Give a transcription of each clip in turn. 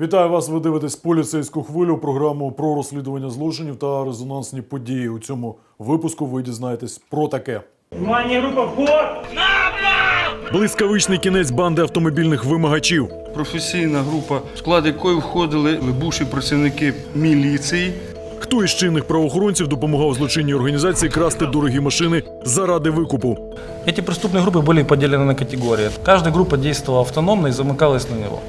Вітаю вас. Ви дивитесь поліцейську хвилю, програму про розслідування злочинів та резонансні події. У цьому випуску ви дізнаєтесь про таке. Внимание, группа, вход! Блискавичний кінець банди автомобільних вимагачів. професійна група, в склад якої входили бувші працівники міліції. Хто із чинних правоохоронців допомагав злочинній організації красти дорогі машини заради викупу? Эти преступные группы были поделены на категории. Каждая группа действовала автономно и замыкалась на него.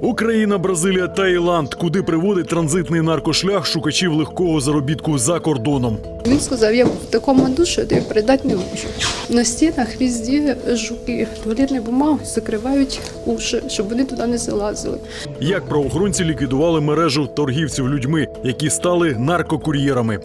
Україна, Бразилія, Таїланд. Куди приводить транзитний наркошлях шукачів легкого заробітку за кордоном? Він сказав, я в такому душі, де передати не можу. На стінах везде жуки, туалетні бумаги закривають уші, щоб вони туди не залазили. Як правоохоронці ліквідували мережу торгівців людьми, які стали наркокур'єрами?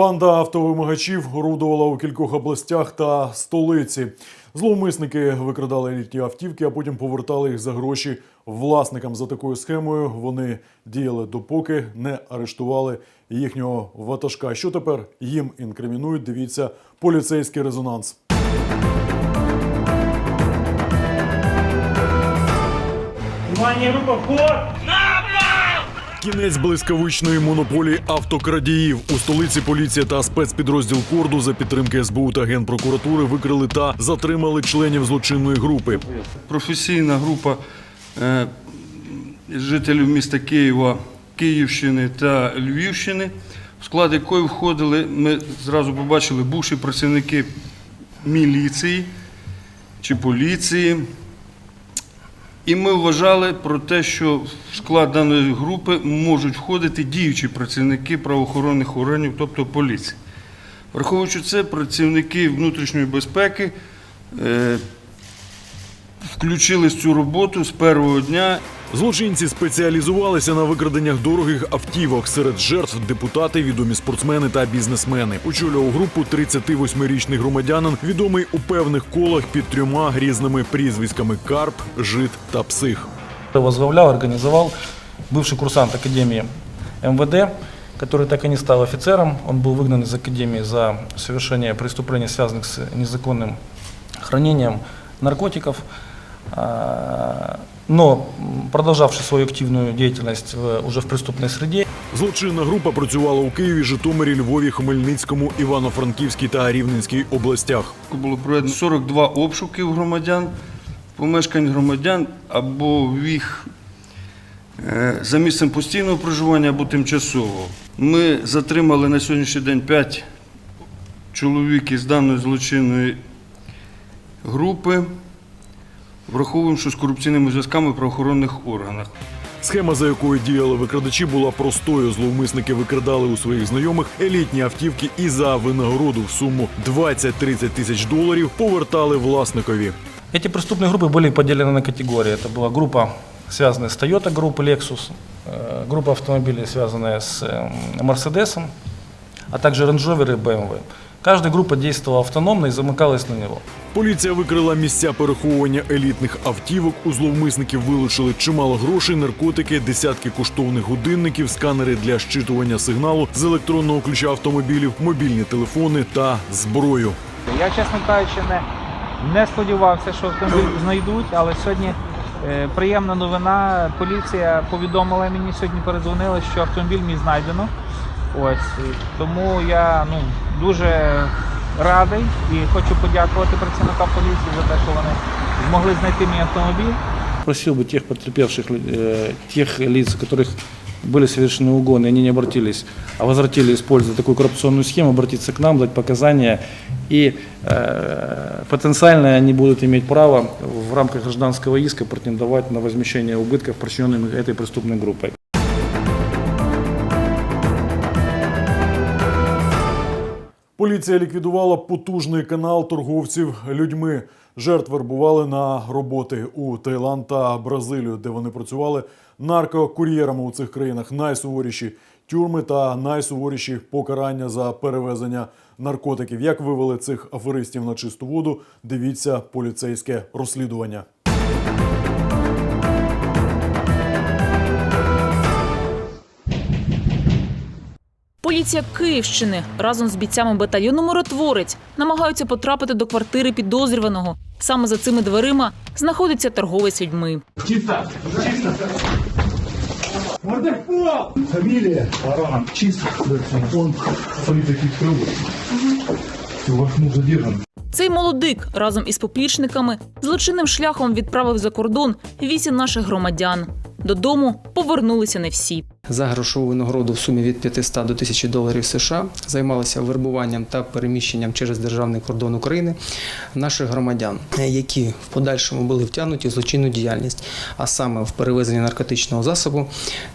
Банда автовимагачів орудувала у кількох областях та столиці. Зловмисники викрадали літні автівки, а потім повертали їх за гроші власникам. За такою схемою вони діяли допоки не арештували їхнього ватажка. Що тепер їм інкримінують? Дивіться поліцейський резонанс. Внимание, группа, вход! Кінець блискавичної монополії автокрадіїв у столиці поліція та спецпідрозділ Корду за підтримки СБУ та Генпрокуратури викрили та затримали членів злочинної групи. Професійна група е, жителів міста Києва, Київщини та Львівщини, в склад якої входили, ми зразу побачили, бувші працівники міліції чи поліції. І ми вважали про те, що в склад даної групи можуть входити діючі працівники правоохоронних органів, тобто поліції. Враховуючи це, працівники внутрішньої безпеки включили включились в цю роботу з першого дня. Злочинці спеціалізувалися на викраденнях дорогих автівок. Серед жертв депутати, відомі спортсмени та бізнесмени. Очолював групу 38-річний громадянин, відомий у певних колах під трьома різними прізвиськами Карп, Жит та Псих. Возглавлял, организовал бывший курсант Академии МВД, который так и не стал офицером. Он был выгнан из Академии за совершение преступлений, связанных с незаконным хранением наркотиков. Но продолжавший свою активную деятельность в- уже в преступной среде, Злочинна група працювала у Києві, Житомирі, Львові, Хмельницькому, Івано-Франківській та Рівненській областях. Було проведено 42 обшуків громадян, помешкань громадян або в їх е, за місцем постійного проживання або тимчасового. Ми затримали на сьогоднішній день 5 чоловік із даної злочинної групи, враховуємо, що з корупційними зв'язками в правоохоронних органах. Схема, за якою діяли викрадачі, була простою. Зловмисники викрадали у своїх знайомих елітні автівки і за винагороду в суму 20-30 тисяч доларів повертали власникові. Эти преступные группы были поделены на категории. Это была группа, связанная с Toyota Group, Lexus, э, группа автомобилей, связанная с э, Mercedes, а также Range Rover и BMW. Каждая группа действовала автономно и замыкалась на него. Поліція викрила місця переховування елітних автівок. У зловмисників вилучили чимало грошей, наркотики, десятки коштовних годинників, сканери для щитування сигналу з електронного ключа автомобілів, мобільні телефони та зброю. Я, чесно кажучи, не, не сподівався, що автомобіль знайдуть, але сьогодні е, приємна новина. Поліція повідомила мені сьогодні, передзвонили, що автомобіль мій знайдено. Ось і тому я ну дуже радий і хочу подякувати працівникам поліції за те, що вони змогли знайти мій автомобіль. Просил бы тех потерпевших, э, тех лиц, у которых были совершены угоны, они не обратились, а возвратили, используя такую коррупционную схему, обратиться к нам, дать показания, и э, потенциально они будут иметь право в рамках гражданского иска претендовать на возмещение убытков, причиненных этой преступной группой. Поліція ліквідувала потужний канал торговців людьми. Жертв вербували на роботи у Таїланд та Бразилію, де вони працювали наркокур'єрами у цих країнах. Найсуворіші тюрми та найсуворіші покарання за перевезення наркотиків. Як вивели цих аферистів на чисту воду? Дивіться поліцейське розслідування. Поліція Київщини разом з бійцями батальйону Миротворець намагаються потрапити до квартири підозрюваного. Саме за цими дверима знаходиться торговець людьми. Фамилия Баранов. Чисто. Он открыл. Все, ваш муж задержан. Цей молодик разом із поплічниками злочинним шляхом відправив за кордон вісім наших громадян. Додому повернулися не всі. за грошову винагороду в сумі від 500 до 1000 доларів США займалися вербуванням та переміщенням через державний кордон України наших громадян, які в подальшому були втягнуті в злочинну діяльність, а саме в перевезенні наркотичного засобу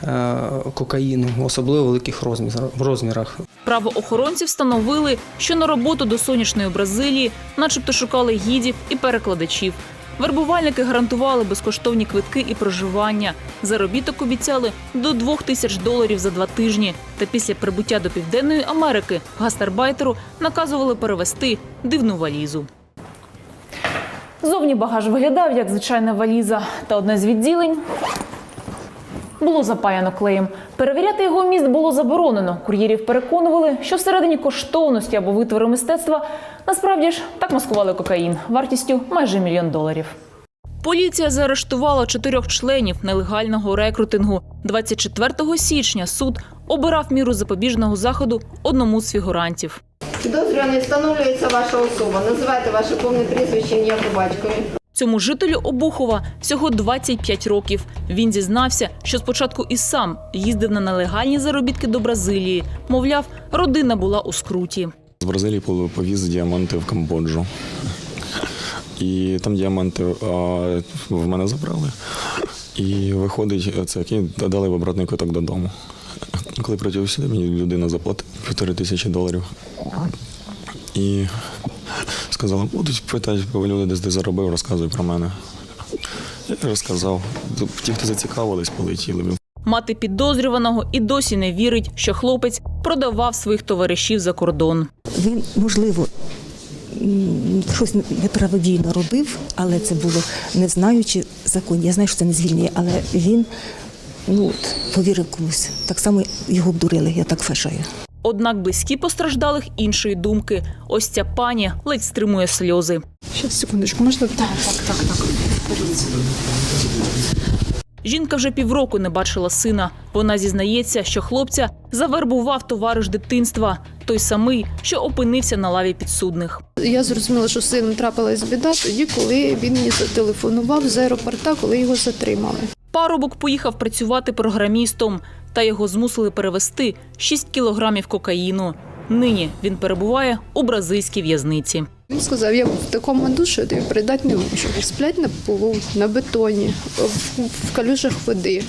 е, кокаїну в особливо великих розмір- розмірах. Правоохоронці встановили, що на роботу до сонячної Бразилії, начебто, шукали гідів і перекладачів. Вербувальники гарантували безкоштовні квитки і проживання. Заробіток обіцяли до двох тисяч доларів за два тижні. Та після прибуття до Південної Америки гастарбайтеру наказували перевести дивну валізу. Зовні багаж виглядав як звичайна валіза, та одне з відділень було запаяно клеєм. Перевіряти його вміст було заборонено. Кур'єрів переконували, що всередині коштовності або витвори мистецтва насправді ж так маскували кокаїн вартістю майже мільйон доларів. Поліція заарештувала чотирьох членів нелегального рекрутингу. 24 січня суд обирав міру запобіжного заходу одному з фігурантів. Підозрюваний встановлюється ваша особа. Називайте ваше повне прізвище, ім'я по батькові. Цьому жителю Обухова всього 25 років. Він зізнався, що спочатку і сам їздив на нелегальні заробітки до Бразилії. Мовляв, родина була у скруті. З Бразилії повіз діаманти в Камбоджу. І там діаманти а, в мене забрали. І виходить, це і дали в обратний квиток додому. Коли прийшов сюди, мені людина заплатила півтори тисячі доларів. І сказала, будуть питати, бо люди десь де заробив, розказуй про мене. Я розказав. Ті, хто зацікавились, полетіли. Мати підозрюваного і досі не вірить, що хлопець продавав своїх товаришів за кордон. Він, можливо, щось неправодійно робив, але це було не знаючи закон. Я знаю, що це не звільняє, але він ну, от, повірив комусь. Так само його обдурили, я так вважаю. Однак близькі постраждалих іншої думки. Ось ця пані ледь стримує сльози. Щас, секундочку, можна? Так, так, так, так. Жінка вже півроку не бачила сина. Вона зізнається, що хлопця завербував товариш дитинства, той самий, що опинився на лаві підсудних. Я зрозуміла, що з сином трапилась біда тоді, коли він мені зателефонував з аеропорта, коли його затримали. Парубок поїхав працювати програмістом, та його змусили перевести 6 кілограмів кокаїну. Нині він перебуває у бразильській в'язниці. Він сказав, я в такому душі що передати не можу. Сплять на полу, на бетоні, в калюжах води.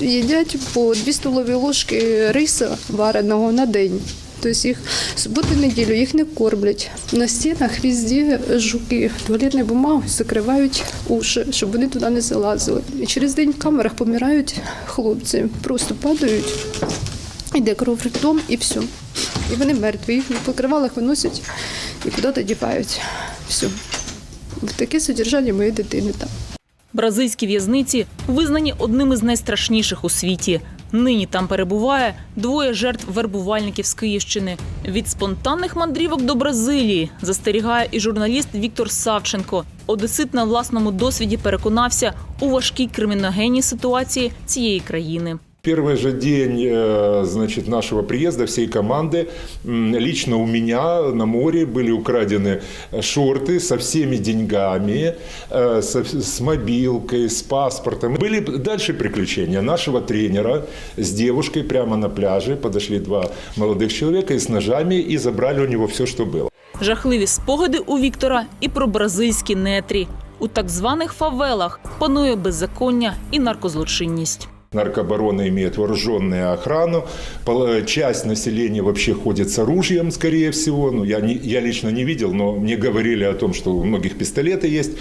Їдять по дві столові ложки риса вареного на день. Тобто їх суботу неділю їх не кормлять. На стінах візді жуки, туалетною бумагою закривають уші, щоб вони туди не залазили. І через день в камерах помирають хлопці, просто падають, йде кров ртом і все. І вони мертві. Їх в покривалах виносять і куди-то дівають. Все. В таке содержання моєї дитини там. Бразильські в'язниці визнані одним із найстрашніших у світі. Нині там перебуває двоє жертв вербувальників з Київщини. Від спонтанних мандрівок до Бразилії застерігає і журналіст Віктор Савченко. Одесит на власному досвіді переконався у важкій криміногенній ситуації цієї країни. Первый же день э, значит, нашего приезда всей команды м, лично у меня на море были украдены шорты со всеми деньгами, э, со- с мобилкой, с паспортом. Были дальше приключения нашего тренера с девушкой прямо на пляже. Подошли два молодых человека и с ножами и забрали у него все, что было. Жахливі спогади у Віктора і про бразильські нетрі. У так званих фавелах панує беззаконня і наркозлочинність. Наркобароны имеют вооруженную охрану. Пол- Часть населения вообще ходит с оружием, скорее всего. Ну, я, не, я лично не видел, но мне говорили о том, что у многих пистолеты есть.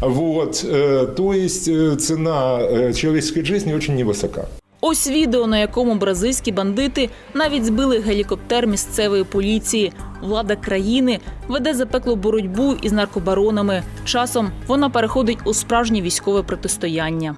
Вот. э, То есть э, цена э, человеческой жизни очень невысока. Ось відео, на якому бразильські бандити навіть збили гелікоптер місцевої поліції. Влада країни веде запеклу боротьбу із наркобаронами. Часом вона переходить у справжнє військове протистояння.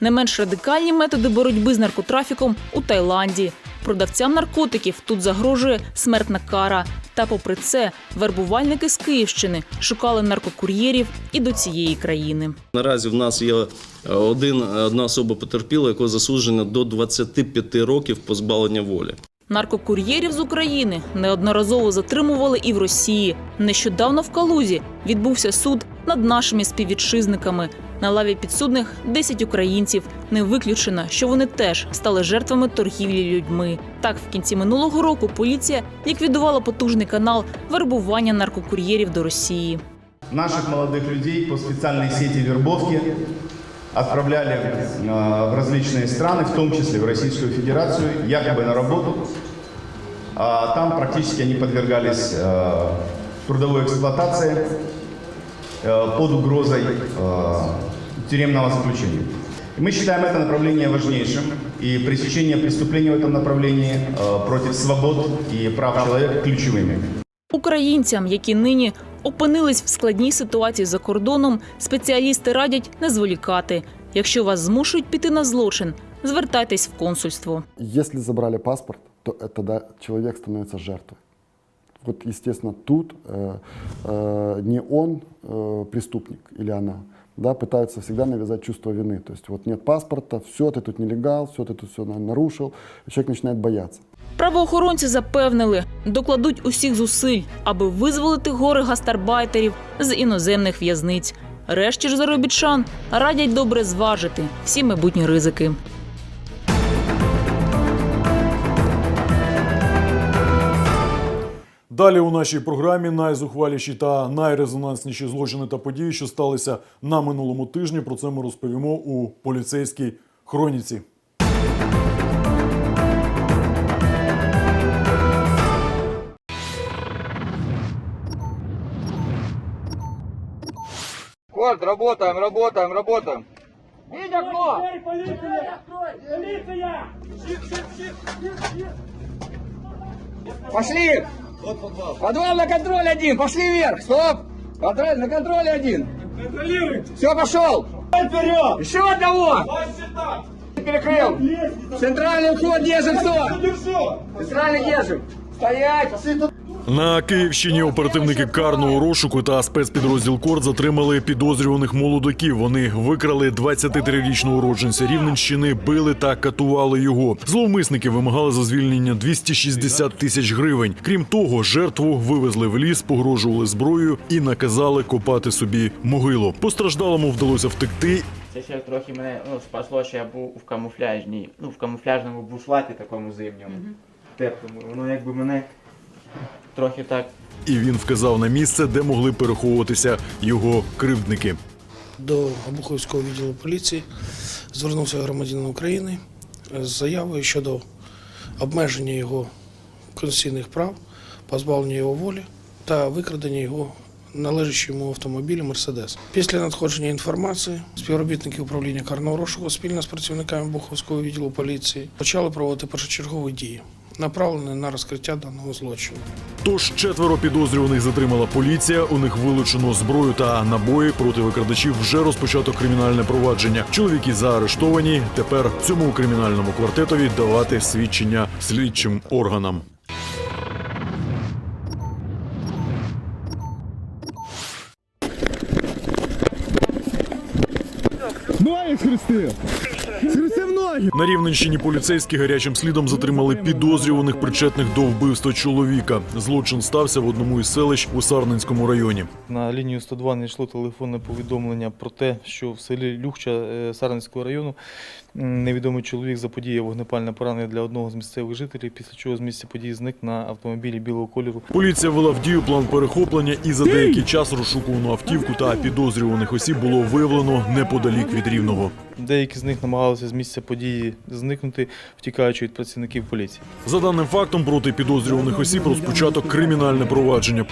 Не менш радикальні методи боротьби з наркотрафіком у Таїланді. Продавцям наркотиків тут загрожує смертна кара. Та, попри це, вербувальники з Київщини шукали наркокур'єрів і до цієї країни. Наразі в нас є е, один, одна особа потерпіла, яка засуджена до 25 років позбавлення волі. Наркокур'єрів з України неодноразово затримували і в Росії. Нещодавно в Калузі відбувся суд над нашими співвітчизниками. На лаві підсудних 10 українців. Не виключено, що вони теж стали жертвами торгівлі людьми. Так, в кінці минулого року поліція ліквідувала потужний канал вербування наркокур'єрів до Росії. Наших молодых людей по специальной сети вербовки отправляли э, в различные страны, в том числе в Российскую Федерацию, якобы на работу. А там практически они подвергались э, трудовой эксплуатации э, под угрозой э, тюремного заключения. И мы считаем это направление важнейшим, и пресечение преступлений в этом направлении э, против свобод и прав человека ключевыми. Українцям, які нині опинились в складній ситуації за кордоном, спеціалісти радять не зволікати. Якщо вас змушують піти на злочин, звертайтесь в консульство. Если забрали паспорт, то это, тогда человек становится жертвой. Вот, естественно, тут э, э, не он э, преступник или она, да, пытаются всегда навязать чувство вины. То есть вот нет паспорта, все, ты тут нелегал, все, ты тут все нарушил, и человек начинает бояться. Правоохоронці запевнили, докладуть усіх зусиль, аби визволити гори гастарбайтерів з іноземних в'язниць. Решті ж заробітчан радять добре зважити всі майбутні ризики. Далі у нашій програмі найзухваліші та найрезонансніші злочини та події, що сталися на минулому тижні. Про це ми розповімо у поліцейській хроніці. Корд, работаем, работаем, работаем. Видь окно! Полиция! Полиция! Пошли! Подвал на контроль один, пошли вверх, стоп! Контроль на контроле один. Контролируем. Все, пошел. Вперед. Еще одного. Перекрыл. Центральный вход держим, кто? Центральный держим. Стоять. На Київщині оперативники карного розшуку та спецпідрозділ Корд затримали підозрюваних молодиків. Вони викрали 23-річного уродженця Рівненщини, били та катували його. Зловмисники вимагали за звільнення 260 тисяч гривень. Крім того, жертву вивезли в ліс, погрожували зброєю і наказали копати собі могилу. Постраждалому вдалося втекти. Це ще трохи мене ну, спасло, що я був в камуфляжній, ну в камуфляжному бушлаті такому зимньому, теплому. Воно якби мене трохи так І він вказав на місце, де могли переховуватися його кривдники. До Обуховського відділу поліції звернувся громадянин України з заявою щодо обмеження його конституційних прав, позбавлення його волі та викрадення його належачого йому автомобіля Мерседес. Після надходження інформації співробітники управління карного розшуку спільно з працівниками Буховського відділу поліції почали проводити першочергові дії, направлені на розкриття даного злочину. Тож четверо підозрюваних затримала поліція. У них вилучено зброю та набої. Проти викрадачів вже розпочато кримінальне провадження. Чоловіки заарештовані. Тепер цьому кримінальному квартетові давати свідчення слідчим органам. Ноги схрестив! На Рівненщині поліцейські гарячим слідом затримали підозрюваних причетних до вбивства чоловіка. Злочин стався в одному із селищ у Сарненському районі. На лінію 102 не йшло телефонне повідомлення про те, що в селі Люхча е, Сарненського району невідомий чоловік заподіяв вогнепальне поранення для одного з місцевих жителів, після чого з місця події зник на автомобілі білого кольору. Поліція ввела в дію план перехоплення і за деякий час розшукувану автівку та підозрюваних осіб було виявлено неподалік від рівного. Деякі з них намагалися з місця події зникнути, втікаючи від працівників поліції. За даним фактом, проти підозрюваних осіб розпочато кримінальне провадження.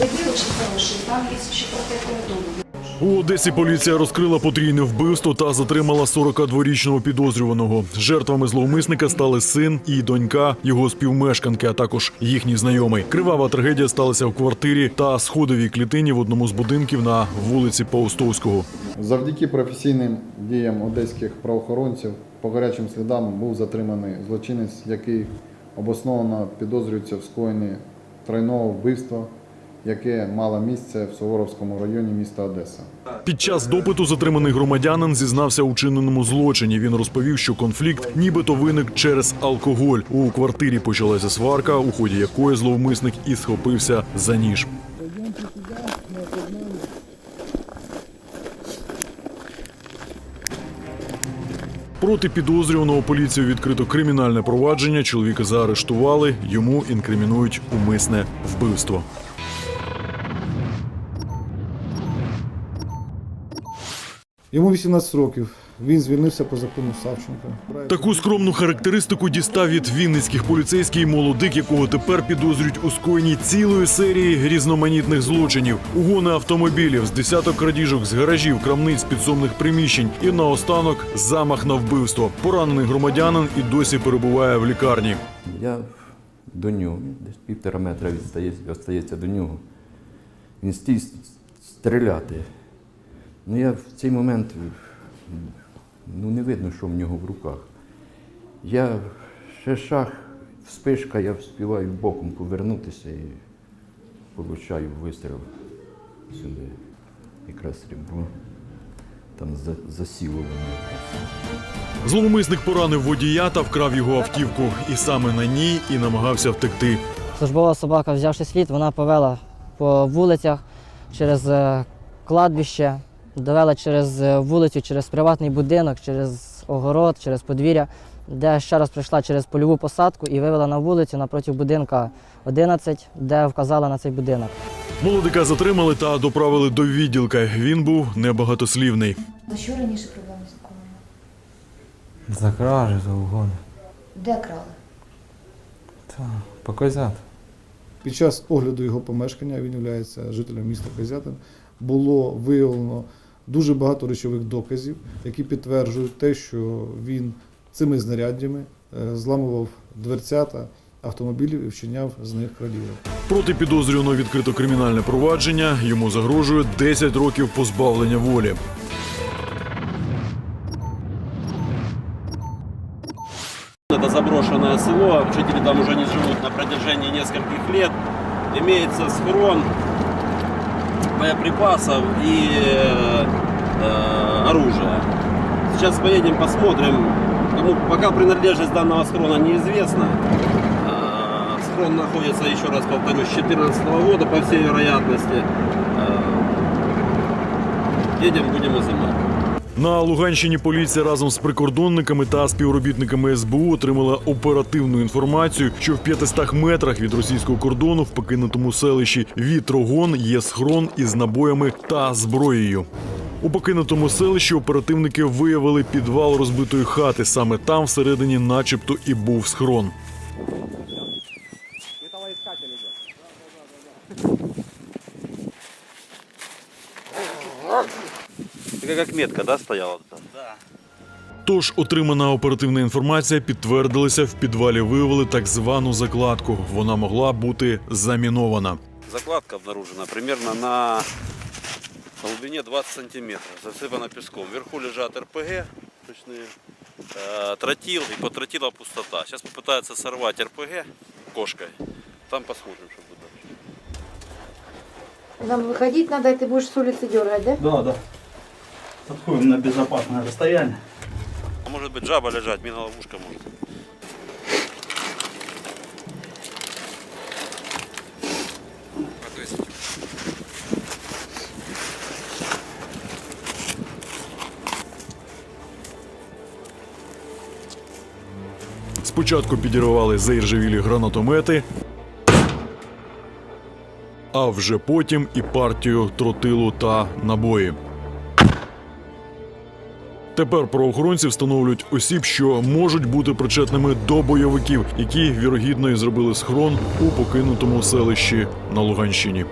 Просто на протяжении всей лестницы следы очень хорошие, там есть еще протекторы дома. У Одесі поліція розкрила потрійне вбивство та затримала 42-річного підозрюваного. Жертвами зловмисника стали син і донька його співмешканки, а також їхній знайомий. Кривава трагедія сталася в квартирі та сходовій клітині в одному з будинків на вулиці Паустовського. Завдяки професійним діям одеських правоохоронців по гарячим слідам був затриманий злочинець, який обосновано підозрюється в скоєнні тройного вбивства, яке мало місце в Суворовському районі міста Одеса. Під час допиту затриманий громадянин зізнався у чиненому злочині. Він розповів, що конфлікт нібито виник через алкоголь. У квартирі почалася сварка, у ході якої зловмисник і схопився за ніж. Проти підозрюваного поліцію відкрито кримінальне провадження. Чоловіка заарештували. Йому інкримінують умисне вбивство. Йому 18 років. Він звільнився по закону Савченка. Таку скромну характеристику дістав від вінницьких поліцейський молодик, якого тепер підозрюють у скоєнні цілої серії різноманітних злочинів, угони автомобілів, з десяток крадіжок з гаражів, крамниць, підсобних приміщень і наостанок замах на вбивство. Поранений громадянин і досі перебуває в лікарні. Я до нього, десь півтора метра відстає, остається до нього. Він стій стріляти. Ну я в цей момент ну, не видно, що в нього в руках. Я ще шах, вспишка, я вспіваю боком повернутися і получаю вистріл сюди. Якраз ребро. Там за- засіло воно. Зловмисник поранив водія та вкрав його автівку. І саме на ній і намагався втекти. Службова собака, взявши слід, вона повела по вулицях через е, кладбище, довела через е, вулицю, через приватний будинок, через огород, через подвір'я, де ще раз прийшла через польову посадку і вивела на вулицю напроти будинка 11, де вказала на цей будинок. Молодика затримали та доправили до відділка. Він був небагатослівний. За що раніше проблеми з? За кражі, за угони. Де крали? Та, по козят. Під час огляду його помешкання, він є жителем міста Козятин, було виявлено дуже багато речових доказів, які підтверджують те, що він цими знаряддями е, зламував дверцята автомобілів і вчиняв з них крадіжок. Проти підозрюваного відкрито кримінальне провадження. Йому загрожує 10 років позбавлення волі. Это заброшенное село, жители там уже не живут на протяжении нескольких лет. Имеется схрон боеприпасов и э, э, оружия. Сейчас поедем посмотрим. Кому пока принадлежность данного схрона неизвестна. Э, Схрон находится, еще раз повторюсь, с 2014 года, по всей вероятности. Э, Едем, будем изымать. На Луганщині поліція разом з прикордонниками та співробітниками СБУ отримала оперативну інформацію, що в 500 метрах від російського кордону в покинутому селищі Вітрогон є схрон із набоями та зброєю. У покинутому селищі оперативники виявили підвал розбитої хати. Саме там всередині, начебто, і був схрон. Такая как метка, да, стояла? Да. Тож отримана оперативна інформація підтвердилася в підвалі. Виявили так звану закладку. Вона могла бути замінована. Закладка обнаружена примерно на глубине 20 сантиметров, засыпана песком. Вверху лежат РПГ ручные, э, тротил, и под тротила пустота. Сейчас попытаются сорвать РПГ кошкой. Там посмотрим, что будет дальше. Нам выходить надо, и ты будешь с улицы дергать, да? Да, да. Отходим на безопасное расстояние. А может быть жаба лежать, мина-ловушка может. Спочатку підірвали заіржавілі гранатомети, а вже потім і партію тротилу та набої. Тепер правоохоронці встановлюють осіб, що можуть бути причетними до бойовиків, які вірогідно і зробили схрон у покинутому селищі на Луганщині.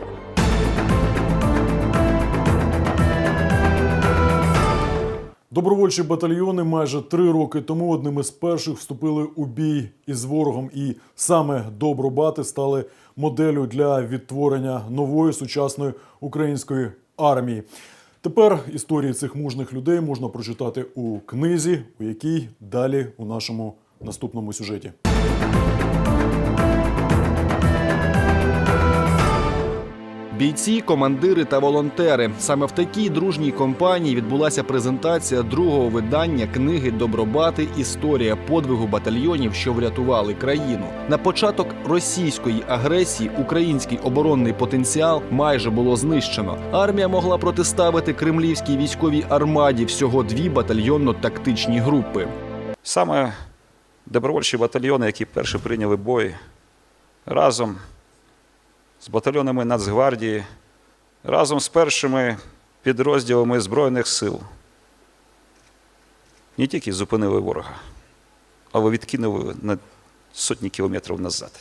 Добровольчі батальйони майже три роки тому одним із перших вступили у бій із ворогом, і саме добробати стали моделлю для відтворення нової сучасної української армії. Тепер історії цих мужних людей можна прочитати у книзі, у якій далі у нашому наступному сюжеті. Бійці, командири та волонтери. Саме в такій дружній компанії відбулася презентація другого видання книги Добробати. Історія подвигу батальйонів, що врятували країну. На початок російської агресії український оборонний потенціал майже було знищено. Армія могла протиставити кремлівській військовій армаді всього дві батальйонно-тактичні групи. Саме добровольчі батальйони, які перші прийняли бой разом з батальйонами Нацгвардії, разом з першими підрозділами Збройних сил, не тільки зупинили ворога, але відкинули на сотні кілометрів назад.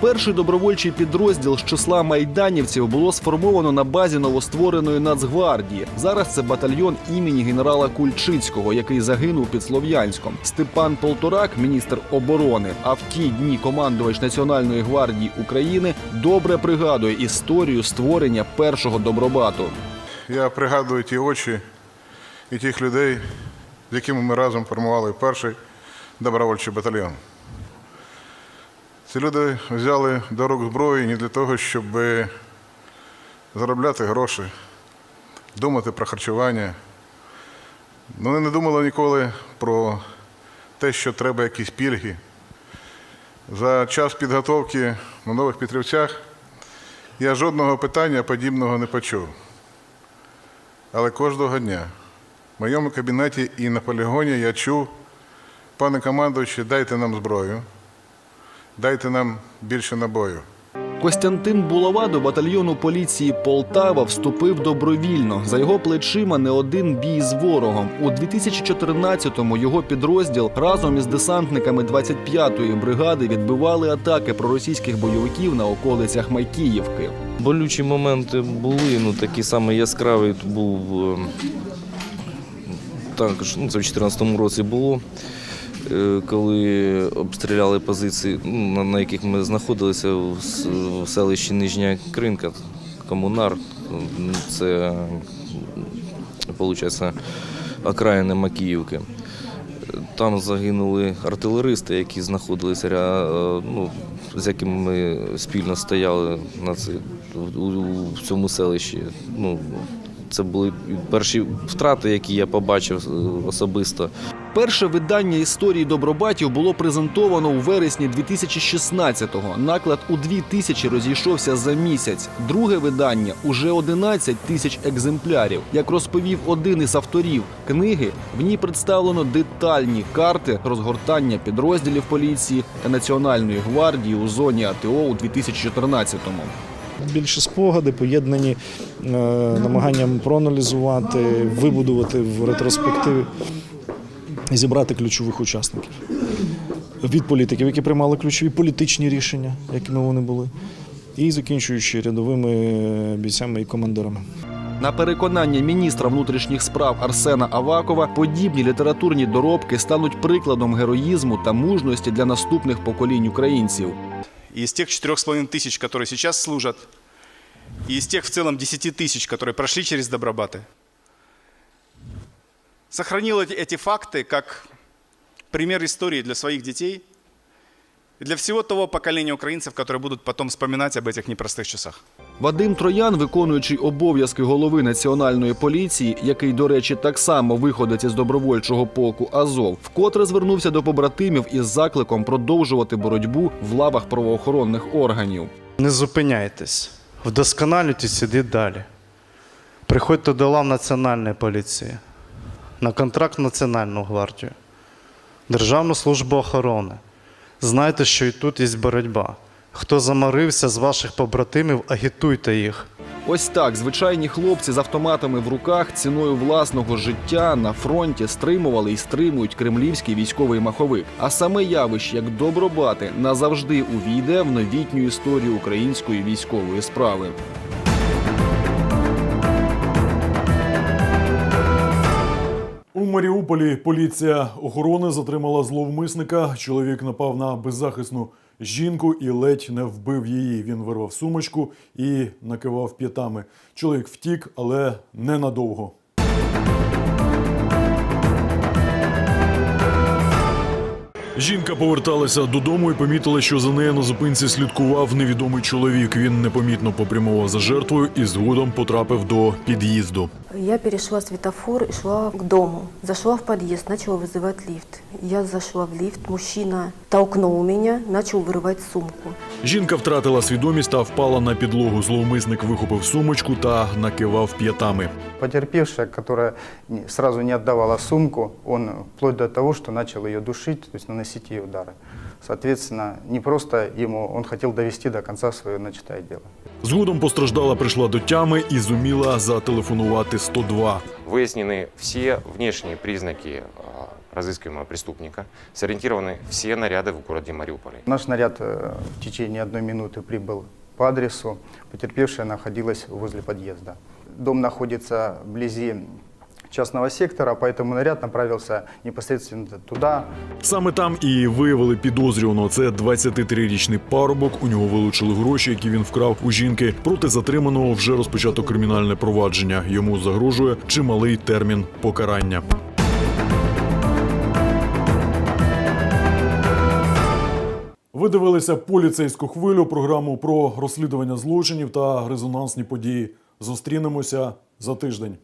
Перший добровольчий підрозділ з числа майданівців було сформовано на базі новоствореної Нацгвардії. Зараз це батальйон імені генерала Кульчицького, який загинув під Слов'янськом. Степан Полторак, міністр оборони, а в ті дні командувач Національної гвардії України, добре пригадує історію створення першого добробату. Я пригадую ті очі і тих людей, з якими ми разом формували перший добровольчий батальйон. Ці люди взяли до рук зброю не для того, щоб заробляти гроші, думати про харчування. Вони не думали ніколи про те, що треба якісь пільги. За час підготовки на нових Петрівцях я жодного питання подібного не почув. Але кожного дня в моєму кабінеті і на полігоні я чув, пане командуючи, дайте нам зброю, дайте нам більше набою. Костянтин Булава до батальйону поліції Полтава вступив добровільно. За його плечима не один бій з ворогом. У 2014-му його підрозділ разом із десантниками 25-ї бригади відбивали атаки проросійських бойовиків на околицях Майкіївки. Болючі моменти були, ну такі саме яскравий був е, також, ну це в 2014 році було. Е, Коли обстріляли позиції, ну, на, яких ми знаходилися в, селищі Нижня Кринка, комунар, це виходить, окраїни Макіївки. Там загинули артилеристи, які знаходилися е, ну, з якими ми спільно стояли на це, в цьому селищі. Ну, це були перші втрати, які я побачив е, особисто. Перше видання історії добробатів було презентовано у вересні 2016-го. Наклад у 2 тисячі розійшовся за місяць. Друге видання уже 11 тисяч екземплярів. Як розповів один із авторів книги, в ній представлено детальні карти розгортання підрозділів поліції та Національної гвардії у зоні АТО у 2014-му. Більше спогади поєднані е, намаганням проаналізувати, вибудувати в ретроспективі, зібрати ключових учасників від політиків, які приймали ключові політичні рішення, якими вони були, і закінчуючи рядовими бійцями і командирами. На переконання міністра внутрішніх справ Арсена Авакова, подібні літературні доробки стануть прикладом героїзму та мужності для наступних поколінь українців. И из тех 4,5 тысяч, которые сейчас служат, и из тех в целом 10 тысяч, которые прошли через Добробаты, сохранил эти, эти факты как пример истории для своих детей и для всего того поколения украинцев, которые будут потом вспоминать об этих непростых часах. Вадим Троян, виконуючий обов'язки голови національної поліції, який, до речі, так само виходить із добровольчого полку Азов, вкотре звернувся до побратимів із закликом продовжувати боротьбу в лавах правоохоронних органів. Не зупиняйтесь, вдосконалюйтесь, ідіть далі. Приходьте до лав Національної поліції, на контракт в Національну гвардію, Державну службу охорони. Знайте, що і тут є боротьба. Хто заморився з ваших побратимів, агітуйте їх. Ось так звичайні хлопці з автоматами в руках ціною власного життя на фронті стримували і стримують кремлівський військовий маховик. А саме явище, як добробати, назавжди увійде в новітню історію української військової справи. У Маріуполі поліція охорони затримала зловмисника. Чоловік напав на беззахисну жінку і ледь не вбив її. Він вирвав сумочку і накивав п'ятами. Чоловік втік, але ненадовго. Жінка поверталася додому і помітила, що за нею на зупинці слідкував невідомий чоловік. Він непомітно попрямував за жертвою і згодом потрапив до під'їзду. Я перешла светофор и шла к дому. Зашла в подъезд, начала вызывать лифт. Я зашла в лифт, мужчина толкнул меня, начал вырывать сумку. Жінка втратила свідомість та впала на підлогу. Зловмисник вихопив сумочку та накивав п'ятами. Потерпевшая, которая не- сразу не отдавала сумку, он вплоть до того, что начал ее душить, то есть наносить ей удары. Соответственно, не просто ему, он хотел довести до конца свое начатое дело. Згодом постраждала прийшла до тями і зуміла зателефонувати 102. Выяснены все внешние признаки а, разыскиваемого преступника, сориентированы все наряды в городе Мариуполе. Наш наряд э, в течение одной минуты прибыл по адресу. Потерпевшая находилась возле подъезда. Дом находится вблизи частного сектора, поэтому наряд направился непосредственно туда. Саме там і виявили підозрюваного. Це 23-річний парубок. У нього вилучили гроші, які він вкрав у жінки. Проти затриманого вже розпочато кримінальне провадження. Йому загрожує чималий термін покарання. Ви дивилися поліцейську хвилю, програму про розслідування злочинів та резонансні події. Зустрінемося за тиждень.